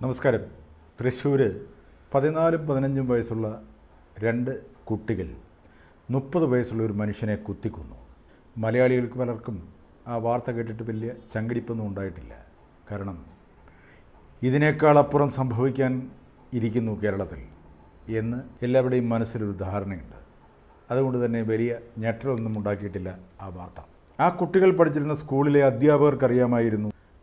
നമസ്കാരം. തൃശ്ശൂർ പതിനാലും പതിനഞ്ചും വയസ്സുള്ള രണ്ട് കുട്ടികൾ മുപ്പത് വയസ്സുള്ള ഒരു മനുഷ്യനെ കുത്തിക്കൊന്നു. മലയാളികൾക്ക് പലർക്കും ആ വാർത്ത കേട്ടിട്ട് വലിയ ചങ്കടിപ്പൊന്നും ഉണ്ടായിട്ടില്ല. കാരണം ഇതിനേക്കാൾ അപ്പുറം സംഭവിക്കാൻ ഇരിക്കുന്നു കേരളത്തിൽ എന്ന് എല്ലാവരുടെയും മനസ്സിലൊരു ധാരണയുണ്ട്. അതുകൊണ്ട് തന്നെ വലിയ ഞെട്ടലൊന്നും ഉണ്ടാക്കിയിട്ടില്ല ആ വാർത്ത. ആ കുട്ടികൾ പഠിച്ചിരുന്ന സ്കൂളിലെ അധ്യാപകർക്ക്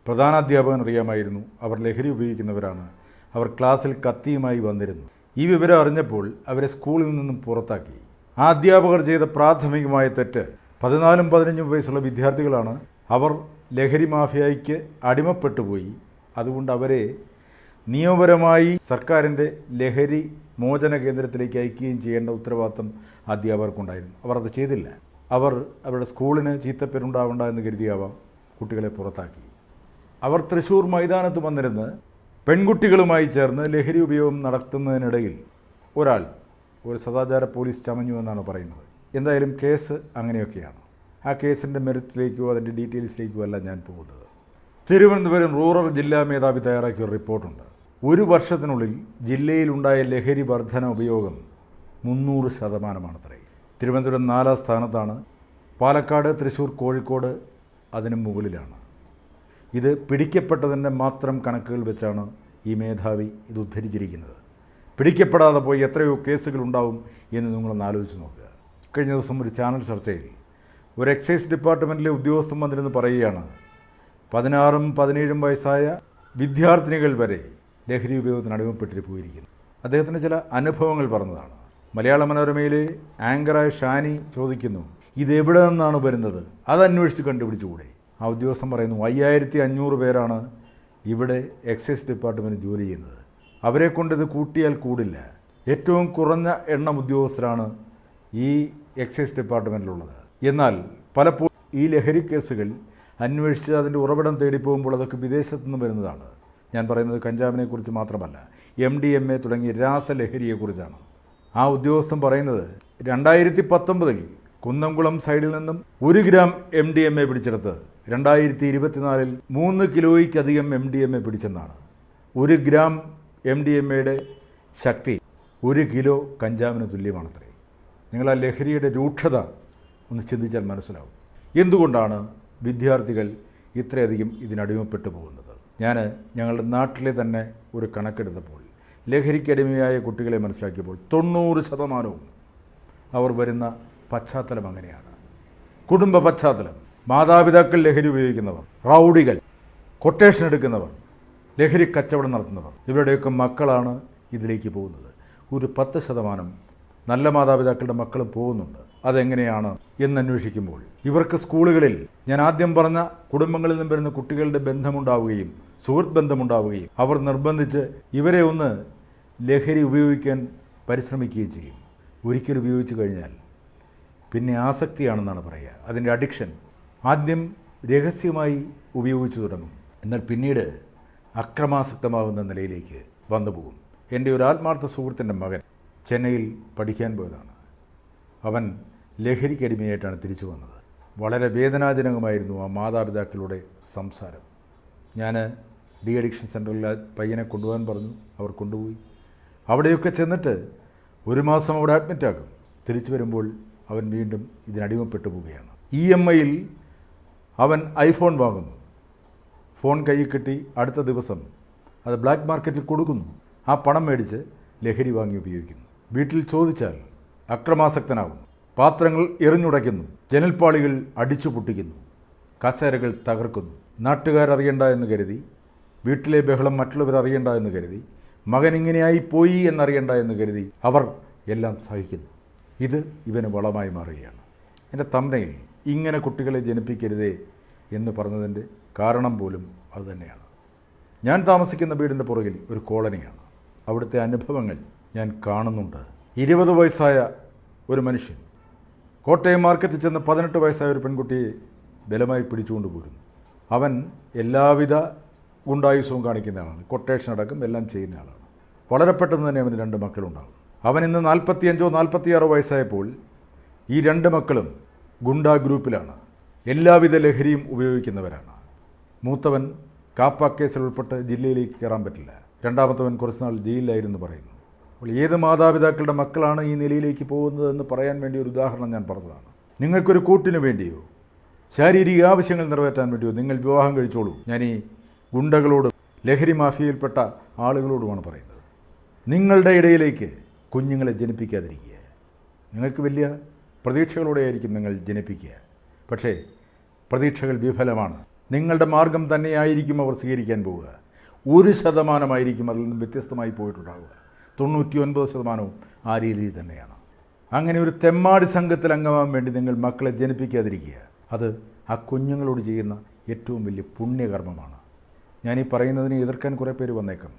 അറിയാമായിരുന്നു പ്രധാനാധ്യാപകൻ അറിയാമായിരുന്നു അവർ ലഹരി ഉപയോഗിക്കുന്നവരാണ്. അവർ ക്ലാസ്സിൽ കത്തിയുമായി വന്നിരുന്നു. ഈ വിവരം അറിഞ്ഞപ്പോൾ അവരെ സ്കൂളിൽ നിന്നും പുറത്താക്കി. ആ അധ്യാപകർ ചെയ്ത പ്രാഥമികമായ തെറ്റ് പതിനാലും പതിനഞ്ചും വയസ്സുള്ള വിദ്യാർത്ഥികളാണ് അവർ ലഹരി മാഫിയയ്ക്ക് അടിമപ്പെട്ടുപോയി. അതുകൊണ്ട് അവരെ നിയമപരമായി സർക്കാരിന്റെ ലഹരി മോചന കേന്ദ്രത്തിലേക്ക് അയക്കുകയും ചെയ്യേണ്ട ഉത്തരവാദിത്തം അധ്യാപകർക്കുണ്ടായിരുന്നു. അവർ അത് ചെയ്തില്ല. അവർ അവരുടെ സ്കൂളിന് ചീത്തപ്പേരുണ്ടാവണ്ട എന്ന് കരുതിയാവാം കുട്ടികളെ പുറത്താക്കി. അവർ തൃശൂർ മൈതാനത്ത് വന്നിരുന്ന് പെൺകുട്ടികളുമായി ചേർന്ന് ലഹരി ഉപയോഗം നടത്തുന്നതിനിടയിൽ ഒരാൾ ഒരു സദാചാര പോലീസ് ചമഞ്ഞു എന്നാണ് പറയുന്നത്. എന്തായാലും കേസ് അങ്ങനെയൊക്കെയാണ്. ആ കേസിന്റെ മെറിറ്റിലേക്കോ അതിന്റെ ഡീറ്റെയിൽസിലേക്കോ അല്ല ഞാൻ പോകുന്നത്. തിരുവനന്തപുരം റൂറൽ ജില്ലാ മേധാവി തയ്യാറാക്കിയ ഒരു റിപ്പോർട്ടുണ്ട്. ഒരു വർഷത്തിനുള്ളിൽ ജില്ലയിലുണ്ടായ ലഹരി വർധന ഉപയോഗം മുന്നൂറ് ശതമാനമാണത്രേ തിരുവനന്തപുരം നാലാം സ്ഥാനത്താണ്. പാലക്കാട് തൃശ്ശൂർ കോഴിക്കോട് അതിന് മുകളിലാണ്. ഇത് പിടിക്കപ്പെട്ടതിന്റെ മാത്രം കണക്കുകൾ വെച്ചാണ് ഈ മേധാവി ഇത് ഉദ്ധരിച്ചിരിക്കുന്നത്. പിടിക്കപ്പെടാതെ പോയി എത്രയോ കേസുകൾ ഉണ്ടാവും എന്ന് നിങ്ങളൊന്ന് ആലോചിച്ച് നോക്കുക. കഴിഞ്ഞ ദിവസം ഒരു ചാനൽ ചർച്ചയിൽ ഒരു എക്സൈസ് ഡിപ്പാർട്ട്മെന്റിലെ ഉദ്യോഗസ്ഥൻ വന്നിരുന്ന് പറയുകയാണ് പതിനാറും പതിനേഴും വയസ്സായ വിദ്യാർത്ഥിനികൾ വരെ ലഹരി ഉപയോഗത്തിന് അടിമപ്പെട്ടിട്ട് പോയിരിക്കുന്നു. അദ്ദേഹത്തിന്റെ ചില അനുഭവങ്ങൾ പറഞ്ഞതാണ്. മലയാള മനോരമയിലെ ആങ്കറായ ഷാനി ചോദിക്കുന്നു ഇതെവിടെ നിന്നാണ് വരുന്നത്? അത് അന്വേഷിച്ച് കണ്ടുപിടിച്ചുകൂടെ? ആ ഉദ്യോഗസ്ഥൻ പറയുന്നു അയ്യായിരത്തി അഞ്ഞൂറ് പേരാണ് ഇവിടെ എക്സൈസ് ഡിപ്പാർട്ട്മെന്റ് ജോലി ചെയ്യുന്നത്. അവരെ കൊണ്ട് ഇത് കൂട്ടിയാൽ കൂടില്ല. ഏറ്റവും കുറഞ്ഞ എണ്ണം ഉദ്യോഗസ്ഥരാണ് ഈ എക്സൈസ് ഡിപ്പാർട്ട്മെന്റിലുള്ളത് എന്നാൽ പലപ്പോഴും ഈ ലഹരി കേസുകൾ അന്വേഷിച്ച് അതിന്റെ ഉറവിടം തേടി പോകുമ്പോൾ അതൊക്കെ വിദേശത്തു നിന്ന് വരുന്നതാണ്. ഞാൻ പറയുന്നത് കഞ്ചാവിനെ കുറിച്ച് മാത്രമല്ല എം ഡി എം എ തുടങ്ങിയ രാസലഹരിയെക്കുറിച്ചാണ് ആ ഉദ്യോഗസ്ഥൻ പറയുന്നത് രണ്ടായിരത്തി പത്തൊമ്പതിൽ കുന്നംകുളം സൈഡിൽ നിന്നും ഒരു gram M D M A പിടിച്ചെടുത്ത് രണ്ടായിരത്തി ഇരുപത്തിനാലിൽ മൂന്ന് കിലോയ്ക്കധികം എം ഡി എം എ പിടിച്ചെന്നാണ്. ഒരു ഗ്രാം എം ഡി എം എയുടെ ശക്തി ഒരു കിലോ കഞ്ചാവിന് തുല്യമാണത്രേ. നിങ്ങൾ ആ ലഹരിയുടെ രൂക്ഷത ഒന്ന് ചിന്തിച്ചാൽ മനസ്സിലാവും. എന്തുകൊണ്ടാണ് വിദ്യാർത്ഥികൾ ഇത്രയധികം ഇതിനടിമപ്പെട്ടു പോകുന്നത്? ഞാൻ ഞങ്ങളുടെ നാട്ടിലെ തന്നെ ഒരു കണക്കെടുത്തപ്പോൾ ലഹരിക്കടിമയായ കുട്ടികളെ മനസ്സിലാക്കിയപ്പോൾ തൊണ്ണൂറ് ശതമാനവും അവർ വരുന്ന പശ്ചാത്തലം അങ്ങനെയാണ്. കുടുംബ പശ്ചാത്തലം. മാതാപിതാക്കൾ ലഹരി ഉപയോഗിക്കുന്നവർ റൗഡികൾ കൊട്ടേഷൻ എടുക്കുന്നവർ ലഹരി കച്ചവടം നടത്തുന്നവർ ഇവരുടെയൊക്കെ മക്കളാണ് ഇതിലേക്ക് പോകുന്നത്. ഒരു പത്ത് ശതമാനം നല്ല മാതാപിതാക്കളുടെ മക്കളും പോകുന്നുണ്ട്. അതെങ്ങനെയാണ് എന്നന്വേഷിക്കുമ്പോൾ ഇവർക്ക് സ്കൂളുകളിൽ ഞാൻ ആദ്യം പറഞ്ഞ കുടുംബങ്ങളിൽ നിന്നും വരുന്ന കുട്ടികളുടെ ബന്ധമുണ്ടാവുകയും സുഹൃത്ത് ബന്ധമുണ്ടാവുകയും അവർ നിർബന്ധിച്ച് ഇവരെ ഒന്ന് ലഹരി ഉപയോഗിക്കാൻ പരിശ്രമിക്കുകയും ചെയ്യും. ഒരിക്കൽ ഉപയോഗിച്ചു കഴിഞ്ഞാൽ പിന്നെ ആസക്തിയാണെന്നാണ് പറയുക. അതിന്റെ അഡിക്ഷൻ ആദ്യം രഹസ്യമായി ഉപയോഗിച്ചു തുടങ്ങും. എന്നാൽ പിന്നീട് അക്രമാസക്തമാകുന്ന നിലയിലേക്ക് വന്നു പോകും. എന്റെ ഒരു ആത്മാർത്ഥ സുഹൃത്തിന്റെ മകൻ ചെന്നൈയിൽ പഠിക്കാൻ പോയതാണ്. അവൻ ലഹരിക്കടിമയായിട്ടാണ് തിരിച്ചു വന്നത്. വളരെ വേദനാജനകമായിരുന്നു ആ മാതാപിതാക്കളുടെ സംസാരം. ഞാൻ ഡി അഡിക്ഷൻ സെന്ററിൽ പയ്യനെ കൊണ്ടുപോകാൻ പറഞ്ഞു. അവർ കൊണ്ടുപോയി. അവിടെയൊക്കെ ചെന്നിട്ട് ഒരു മാസം അവിടെ അഡ്മിറ്റാക്കും തിരിച്ചു വരുമ്പോൾ അവൻ വീണ്ടും ഇതിനടിമപ്പെട്ടു പോവുകയാണ്. ഇ എം ഐയിൽ അവൻ ഐഫോൺ വാങ്ങുന്നു. ഫോൺ കയ്യിൽ കിട്ടി അടുത്ത ദിവസം അത് ബ്ലാക്ക് മാർക്കറ്റിൽ കൊടുക്കുന്നു. ആ പണം മേടിച്ച് ലഹരി വാങ്ങി ഉപയോഗിക്കുന്നു. വീട്ടിൽ ചോദിച്ചാൽ അക്രമാസക്തനാകുന്നു. പാത്രങ്ങൾ എറിഞ്ഞുടയ്ക്കുന്നു. ജനൽപ്പാളികൾ അടിച്ചു പൊട്ടിക്കുന്നു. കസേരകൾ തകർക്കുന്നു. നാട്ടുകാരറിയണ്ട എന്ന് കരുതി വീട്ടിലെ ബഹളം മറ്റുള്ളവർ അറിയണ്ട എന്ന് കരുതി മകൻ ഇങ്ങനെയായി പോയി എന്നറിയണ്ട എന്ന് കരുതി അവർ എല്ലാം സഹിക്കുന്നു. ഇത് ഇവന് വളമായി മാറുകയാണ്. എന്റെ തമ്മയിൽ ഇങ്ങനെ കുട്ടികളെ ജനിപ്പിക്കരുതേ എന്ന് പറഞ്ഞതിന്റെ കാരണം പോലും അതുതന്നെയാണ് ഞാൻ താമസിക്കുന്ന വീടിന്റെ പുറകിൽ ഒരു കോളനിയാണ്. അവിടുത്തെ അനുഭവങ്ങൾ ഞാൻ കാണുന്നുണ്ട്. ഇരുപത് വയസ്സായ ഒരു മനുഷ്യൻ കോട്ടയം മാർക്കറ്റിൽ ചെന്ന് പതിനെട്ട് വയസ്സായ ഒരു പെൺകുട്ടിയെ ബലമായി പിടിച്ചുകൊണ്ട് പോരുന്നു. അവൻ എല്ലാവിധ ഗുണ്ടായുസവും കാണിക്കുന്ന ആളാണ്. കൊട്ടേഷൻ അടക്കം എല്ലാം ചെയ്യുന്ന ആളാണ്. വളരെ പെട്ടെന്ന് തന്നെ അവന് രണ്ട് മക്കളുണ്ടാകും. അവൻ ഇന്ന് നാൽപ്പത്തിയഞ്ചോ നാൽപ്പത്തിയാറോ വയസ്സായപ്പോൾ ഈ രണ്ട് മക്കളും ഗുണ്ടാ ഗ്രൂപ്പിലാണ്. എല്ലാവിധ ലഹരിയും ഉപയോഗിക്കുന്നവരാണ്. മൂത്തവൻ കാപ്പ കേസിൽ ഉൾപ്പെട്ട് ജില്ലയിലേക്ക് കയറാൻ പറ്റില്ല. രണ്ടാമത്തവൻ കുറച്ചുനാൾ ജയിലിലായിരുന്നു പറയുന്നു. അപ്പോൾ ഏത് മാതാപിതാക്കളുടെ മക്കളാണ് ഈ നിലയിലേക്ക് പോകുന്നതെന്ന് പറയാൻ വേണ്ടി ഒരു ഉദാഹരണം ഞാൻ പറഞ്ഞതാണ്. നിങ്ങൾക്കൊരു കൂട്ടിന് വേണ്ടിയോ ശാരീരിക ആവശ്യങ്ങൾ നിറവേറ്റാൻ വേണ്ടിയോ നിങ്ങൾ വിവാഹം കഴിച്ചോളൂ. ഞാൻ ഈ ഗുണ്ടകളോട് ലഹരി മാഫിയയിൽപ്പെട്ട ആളുകളോടുമാണ് പറയുന്നത്. നിങ്ങളുടെ ഇടയിലേക്ക് കുഞ്ഞുങ്ങളെ ജനിപ്പിക്കാതിരിക്കുക. നിങ്ങൾക്ക് വലിയ പ്രതീക്ഷകളോടെയായിരിക്കും നിങ്ങൾ ജനിപ്പിക്കുക. പക്ഷേ പ്രതീക്ഷകൾ വിഫലമാണ്. നിങ്ങളുടെ മാർഗം തന്നെയായിരിക്കും അവർ സ്വീകരിക്കാൻ പോവുക. ഒരു ശതമാനമായിരിക്കും അതിൽ നിന്ന് വ്യത്യസ്തമായി പോയിട്ടുണ്ടാവുക. തൊണ്ണൂറ്റി ഒൻപത് ശതമാനവും ആ രീതിയിൽ തന്നെയാണ്. അങ്ങനെ ഒരു തെമ്മാടി സംഘത്തിൽ അംഗമാകാൻ വേണ്ടി നിങ്ങൾ മക്കളെ ജനിപ്പിക്കാതിരിക്കുക. അത് ആ കുഞ്ഞുങ്ങളോട് ചെയ്യുന്ന ഏറ്റവും വലിയ പുണ്യകർമ്മമാണ്. ഞാൻ ഈ പറയുന്നതിനെ എതിർക്കാൻ കുറേ പേര് വന്നേക്കാം.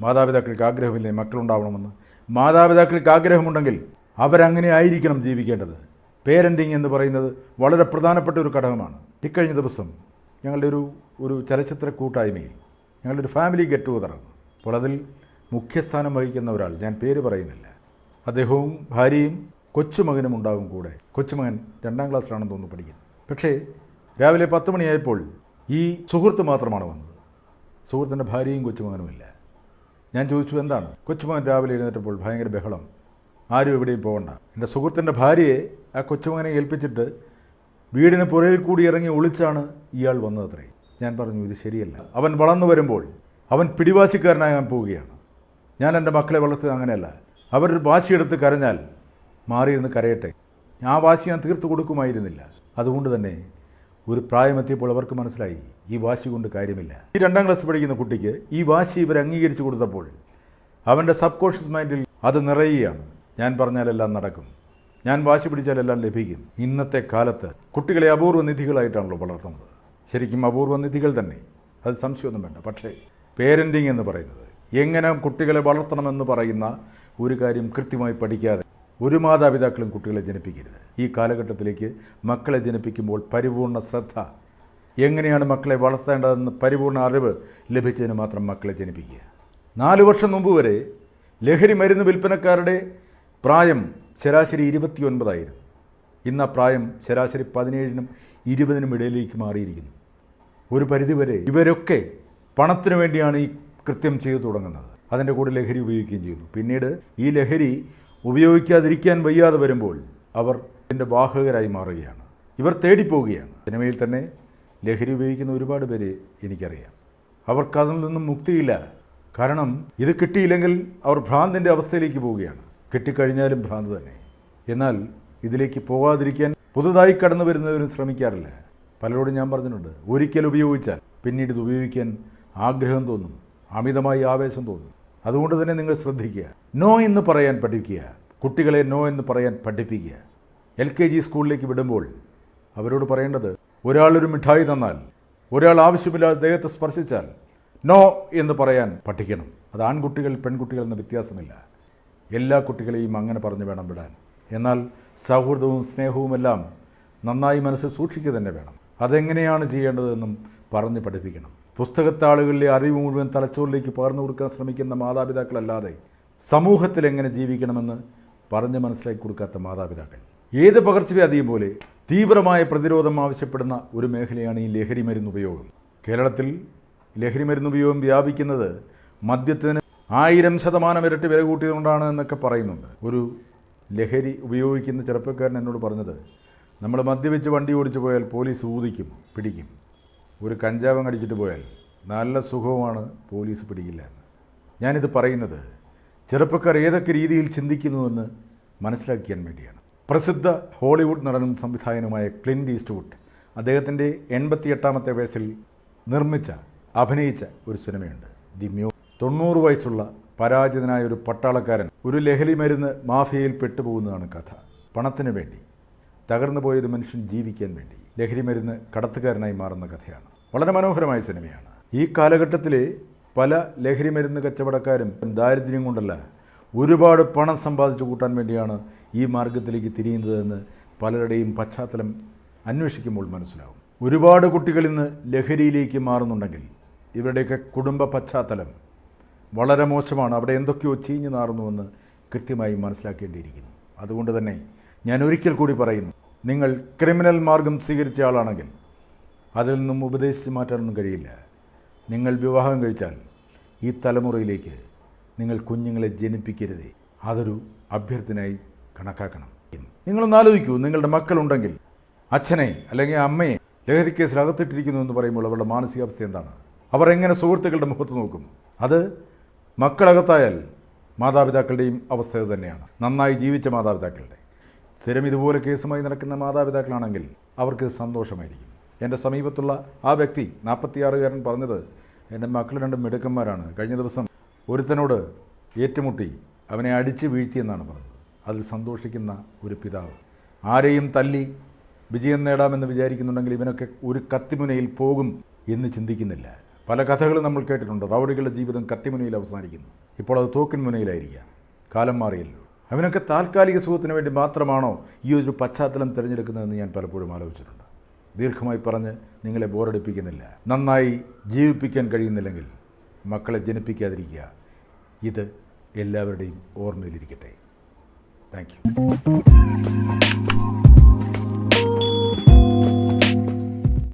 മാതാപിതാക്കൾക്ക് ആഗ്രഹമില്ലേ മക്കളുണ്ടാവണമെന്ന്? മാതാപിതാക്കൾക്ക് ആഗ്രഹമുണ്ടെങ്കിൽ അവരങ്ങനെ ആയിരിക്കണം ജീവിക്കേണ്ടത്. പേരന്റിങ് എന്ന് പറയുന്നത് വളരെ പ്രധാനപ്പെട്ട ഒരു ഘടകമാണ്. ഇക്കഴിഞ്ഞ ദിവസം ഞങ്ങളുടെ ഒരു ഒരു ചലച്ചിത്ര കൂട്ടായ്മയിൽ ഞങ്ങളുടെ ഒരു ഫാമിലി ഗെറ്റ് ടുഗതറാണ് അപ്പോൾ അതിൽ മുഖ്യസ്ഥാനം വഹിക്കുന്ന ഒരാൾ ഞാൻ പേര് പറയുന്നില്ല. അദ്ദേഹവും ഭാര്യയും കൊച്ചുമകനും ഉണ്ടാകും കൂടെ. കൊച്ചുമകൻ രണ്ടാം ക്ലാസ്സിലാണെന്ന് തോന്നുന്നു പഠിക്കുന്നത് പക്ഷേ രാവിലെ പത്ത് മണിയായപ്പോൾ ഈ സുഹൃത്ത് മാത്രമാണ് വന്നത്. സുഹൃത്തിന്റെ ഭാര്യയും കൊച്ചുമകനുമില്ല. ഞാൻ ചോദിച്ചു എന്താണ്? കൊച്ചുമകൻ രാവിലെ എഴുന്നേറ്റപ്പോൾ ഭയങ്കര ബഹളം. ആരും എവിടെയും പോകണ്ട. എന്റെ സുഹൃത്തിന്റെ ഭാര്യയെ ആ കൊച്ചുമകനെ ഏൽപ്പിച്ചിട്ട് വീടിന് പുറയിൽ കൂടി ഇറങ്ങി ഒളിച്ചാണ് ഇയാൾ വന്നതത്രേ. ഞാൻ പറഞ്ഞു ഇത് ശരിയല്ല. അവൻ വളർന്നു വരുമ്പോൾ അവൻ പിടിവാശിക്കാരനാകാൻ പോവുകയാണ്. ഞാൻ എന്റെ മക്കളെ വളർത്തുക അങ്ങനെയല്ല. അവരൊരു വാശിയെടുത്ത് കരഞ്ഞാൽ മാറിയിരുന്ന് കരയട്ടെ. ആ വാശി ഞാൻ തീർത്തു കൊടുക്കുമായിരുന്നില്ല. അതുകൊണ്ട് തന്നെ ഒരു പ്രായമെത്തിയപ്പോൾ അവർക്ക് മനസ്സിലായി ഈ വാശി കൊണ്ട് കാര്യമില്ല. ഈ രണ്ടാം ക്ലാസ് പഠിക്കുന്ന കുട്ടിക്ക് ഈ വാശി ഇവർ അംഗീകരിച്ചു കൊടുത്തപ്പോൾ അവന്റെ സബ് കോൺഷ്യസ് മൈൻഡിൽ അത് നിറയുകയാണ്. ഞാൻ പറഞ്ഞാലെല്ലാം നടക്കും. ഞാൻ വാശി പിടിച്ചാലെല്ലാം ലഭിക്കും. ഇന്നത്തെ കാലത്ത് കുട്ടികളെ അപൂർവ നിധികളായിട്ടാണല്ലോ വളർത്തുന്നത്. ശരിക്കും അപൂർവ നിധികൾ തന്നെ. അത് സംശയമൊന്നും വേണ്ട. പക്ഷേ പേരന്റിങ് എന്ന് പറയുന്നത് എങ്ങനെ കുട്ടികളെ വളർത്തണമെന്ന് പറയുന്ന ഒരു കാര്യം കൃത്യമായി പഠിക്കാതെ ഒരു മാതാപിതാക്കളും കുട്ടികളെ ജനിപ്പിക്കരുത്. ഈ കാലഘട്ടത്തിലേക്ക് മക്കളെ ജനിപ്പിക്കുമ്പോൾ പരിപൂർണ ശ്രദ്ധ. എങ്ങനെയാണ് മക്കളെ വളർത്തേണ്ടതെന്ന് പരിപൂർണ അറിവ് ലഭിച്ചതിന് മാത്രം മക്കളെ ജനിപ്പിക്കുക. നാലു വർഷം മുമ്പ് വരെ ലഹരി മരുന്ന് വിൽപ്പനക്കാരുടെ പ്രായം ശരാശരി ഇരുപത്തിയൊൻപതായിരുന്നു. ഇന്ന് ആ പ്രായം ശരാശരി പതിനേഴിനും ഇരുപതിനും ഇടയിലേക്ക് മാറിയിരിക്കുന്നു. ഒരു പരിധിവരെ ഇവരൊക്കെ പണത്തിനു വേണ്ടിയാണ് ഈ കൃത്യം ചെയ്തു തുടങ്ങുന്നത്. അതിന്റെ കൂടെ ലഹരി ഉപയോഗിക്കുകയും ചെയ്യുന്നു. പിന്നീട് ഈ ലഹരി ഉപയോഗിക്കാതിരിക്കാൻ വയ്യാതെ വരുമ്പോൾ അവർ ഇതിന്റെ വാഹകരായി മാറുകയാണ്. ഇവർ തേടിപ്പോവുകയാണ് സിനിമയിൽ തന്നെ ലഹരി ഉപയോഗിക്കുന്ന ഒരുപാട് പേര് എനിക്കറിയാം. അവർക്കതിൽ നിന്നും മുക്തിയില്ല. കാരണം ഇത് കിട്ടിയില്ലെങ്കിൽ അവർ ഭ്രാന്തിന്റെ അവസ്ഥയിലേക്ക് പോവുകയാണ്. കിട്ടിക്കഴിഞ്ഞാലും ഭ്രാന്ത് തന്നെ. എന്നാൽ ഇതിലേക്ക് പോകാതിരിക്കാൻ പുതുതായി കടന്നു വരുന്നവരും ശ്രമിക്കാറില്ല. പലരോടും ഞാൻ പറഞ്ഞിട്ടുണ്ട് ഒരിക്കൽ ഉപയോഗിച്ചാൽ പിന്നീട് ഇത് ഉപയോഗിക്കാൻ ആഗ്രഹം തോന്നും അമിതമായി ആവേശം തോന്നും. അതുകൊണ്ട് തന്നെ നിങ്ങൾ ശ്രദ്ധിക്കുക. നോ എന്ന് പറയാൻ പഠിക്കുക കുട്ടികളെ നോ എന്ന് പറയാൻ പഠിപ്പിക്കുക. എൽ കെ ജി സ്കൂളിലേക്ക് വിടുമ്പോൾ അവരോട് പറയേണ്ടത് ഒരാളൊരു മിഠായി തന്നാൽ ഒരാൾ ആവശ്യമില്ലാതെ ദേഹത്തെ സ്പർശിച്ചാൽ നോ എന്ന് പറയാൻ പഠിക്കണം. അത് ആൺകുട്ടികൾ പെൺകുട്ടികൾ എന്ന വ്യത്യാസമില്ല. എല്ലാ കുട്ടികളെയും അങ്ങനെ പറഞ്ഞു വേണം വിടാൻ. എന്നാൽ സൗഹൃദവും സ്നേഹവുമെല്ലാം നന്നായി മനസ്സിൽ സൂക്ഷിക്കുക തന്നെ വേണം. അതെങ്ങനെയാണ് ചെയ്യേണ്ടതെന്നും പറഞ്ഞു പഠിപ്പിക്കണം. പുസ്തകത്താളുകളിലെ അറിവ് മുഴുവൻ തലച്ചോറിലേക്ക് പകർന്നു കൊടുക്കാൻ ശ്രമിക്കുന്ന മാതാപിതാക്കളല്ലാതെ സമൂഹത്തിൽ എങ്ങനെ ജീവിക്കണമെന്ന് പറഞ്ഞ് മനസ്സിലാക്കി കൊടുക്കാത്ത മാതാപിതാക്കൾ. ഏത് പകർച്ചവ്യാധിയും പോലെ തീവ്രമായ പ്രതിരോധം ആവശ്യപ്പെടുന്ന ഒരു മേഖലയാണ് ഈ ലഹരി മരുന്ന് ഉപയോഗം. കേരളത്തിൽ ലഹരി മരുന്ന് ഉപയോഗം വ്യാപിക്കുന്നത് മദ്യത്തിന് ആയിരം ശതമാനം ഇരട്ടി വില കൂട്ടിയതുകൊണ്ടാണ് എന്നൊക്കെ പറയുന്നുണ്ട്. ഒരു ലഹരി ഉപയോഗിക്കുന്ന ചെറുപ്പക്കാരൻ എന്നോട് പറഞ്ഞത് നമ്മൾ മദ്യപിച്ച് വണ്ടി ഓടിച്ചു പോയാൽ പോലീസ് ഊതിക്കും പിടിക്കും. ഒരു കഞ്ചാവം കടിച്ചിട്ട് പോയാൽ നല്ല സുഖവുമാണ് പോലീസ് പിടിക്കില്ല എന്ന്. ഞാനിത് പറയുന്നത് ചെറുപ്പക്കാർ ഏതൊക്കെ രീതിയിൽ ചിന്തിക്കുന്നുവെന്ന് മനസ്സിലാക്കിയാൻ വേണ്ടിയാണ്. പ്രസിദ്ധ ഹോളിവുഡ് നടനും സംവിധായകനുമായ ക്ലിന്റ് ഈസ്റ്റ്വുഡ് അദ്ദേഹത്തിന്റെ എൺപത്തിയെട്ടാമത്തെ വയസ്സിൽ നിർമ്മിച്ച അഭിനയിച്ച ഒരു സിനിമയുണ്ട് ദി മ്യൂ തൊണ്ണൂറ് വയസ്സുള്ള പരാജിതനായ ഒരു പട്ടാളക്കാരൻ ഒരു ലഹരി മരുന്ന് മാഫിയയിൽ പെട്ടുപോകുന്നതാണ് കഥ. പണത്തിന് വേണ്ടി തകർന്നു പോയൊരു മനുഷ്യൻ ജീവിക്കാൻ വേണ്ടി ലഹരി മരുന്ന് കടത്തുകാരനായി മാറുന്ന കഥയാണ്. വളരെ മനോഹരമായ സിനിമയാണ്. ഈ കാലഘട്ടത്തിലെ പല ലഹരി മരുന്ന് കച്ചവടക്കാരും ദാരിദ്ര്യം കൊണ്ടല്ല ഒരുപാട് പണം സമ്പാദിച്ചു കൂട്ടാൻ വേണ്ടിയാണ് ഈ മാർഗത്തിലേക്ക് തിരിയുന്നതെന്ന് പലരുടെയും പശ്ചാത്തലം അന്വേഷിക്കുമ്പോൾ മനസ്സിലാവും. ഒരുപാട് കുട്ടികൾ ഇന്ന് ലഹരിയിലേക്ക് മാറുന്നുണ്ടെങ്കിൽ ഇവരുടെയൊക്കെ കുടുംബ പശ്ചാത്തലം വളരെ മോശമാണ്. അവിടെ എന്തൊക്കെയോ ചീഞ്ഞു നാറുന്നുവെന്ന് കൃത്യമായി മനസ്സിലാക്കേണ്ടിയിരിക്കുന്നു. അതുകൊണ്ട് തന്നെ ഞാൻ ഒരിക്കൽ കൂടി പറയുന്നു നിങ്ങൾ ക്രിമിനൽ മാർഗം സ്വീകരിച്ച ആളാണെങ്കിൽ അതിൽ നിന്നും ഉപദേശിച്ച് മാറ്റാനൊന്നും കഴിയില്ല. നിങ്ങൾ വിവാഹം കഴിച്ചാൽ ഈ തലമുറയിലേക്ക് നിങ്ങൾ കുഞ്ഞുങ്ങളെ ജനിപ്പിക്കരുതേ. അതൊരു അഭ്യർത്ഥനയായി കണക്കാക്കണം. നിങ്ങളൊന്ന് ആലോചിക്കൂ നിങ്ങളുടെ മക്കളുണ്ടെങ്കിൽ അച്ഛനെ അല്ലെങ്കിൽ അമ്മയെ ലഹരി കേസിൽ അകത്തിട്ടിരിക്കുന്നു എന്ന് പറയുമ്പോൾ അവരുടെ മാനസികാവസ്ഥ എന്താണ്? അവർ എങ്ങനെ സുഹൃത്തുക്കളുടെ മുഖത്ത് നോക്കും? അത് മക്കളകത്തായാൽ മാതാപിതാക്കളുടെയും അവസ്ഥ തന്നെയാണ്. നന്നായി ജീവിച്ച മാതാപിതാക്കളുടെ. സ്ഥിരം ഇതുപോലെ കേസുമായി നടക്കുന്ന മാതാപിതാക്കളാണെങ്കിൽ അവർക്ക് സന്തോഷമായിരിക്കും. എന്റെ സമീപത്തുള്ള ആ വ്യക്തി നാൽപ്പത്തിയാറുകാരൻ പറഞ്ഞത് എന്റെ മക്കൾ രണ്ടും മിടുക്കന്മാരാണ്. കഴിഞ്ഞ ദിവസം ഒരുത്തനോട് ഏറ്റുമുട്ടി അവനെ അടിച്ച് വീഴ്ത്തിയെന്നാണ് പറഞ്ഞത്. അതിൽ സന്തോഷിക്കുന്ന ഒരു പിതാവ്. ആരെയും തല്ലി വിജയം നേടാമെന്ന് വിചാരിക്കുന്നുണ്ടെങ്കിൽ ഇവനൊക്കെ ഒരു കത്തിമുനയിൽ പോകും എന്ന് ചിന്തിക്കുന്നില്ല. പല കഥകളും നമ്മൾ കേട്ടിട്ടുണ്ട്. റൗഡികളുടെ ജീവിതം കത്തിമുനയിൽ അവസാനിക്കുന്നു. ഇപ്പോൾ അത് തോക്കിൻ മുനയിലായിരിക്കാം കാലം മാറിയല്ലോ. അവനൊക്കെ താൽക്കാലിക സുഖത്തിന് വേണ്ടി മാത്രമാണോ ഈ ഒരു പശ്ചാത്തലം തിരഞ്ഞെടുക്കുന്നതെന്ന് ഞാൻ പലപ്പോഴും ആലോചിച്ചിട്ടുണ്ട്. ദീർഘമായി പറഞ്ഞ് നിങ്ങളെ ബോറടിപ്പിക്കുന്നില്ല. നന്നായി ജീവിപ്പിക്കാൻ കഴിയുന്നില്ലെങ്കിൽ മക്കളെ ജനിപ്പിക്കാതിരിക്കുക. ഇത് എല്ലാവരുടെയും ഓർമ്മയിലിരിക്കട്ടെ. Thank you.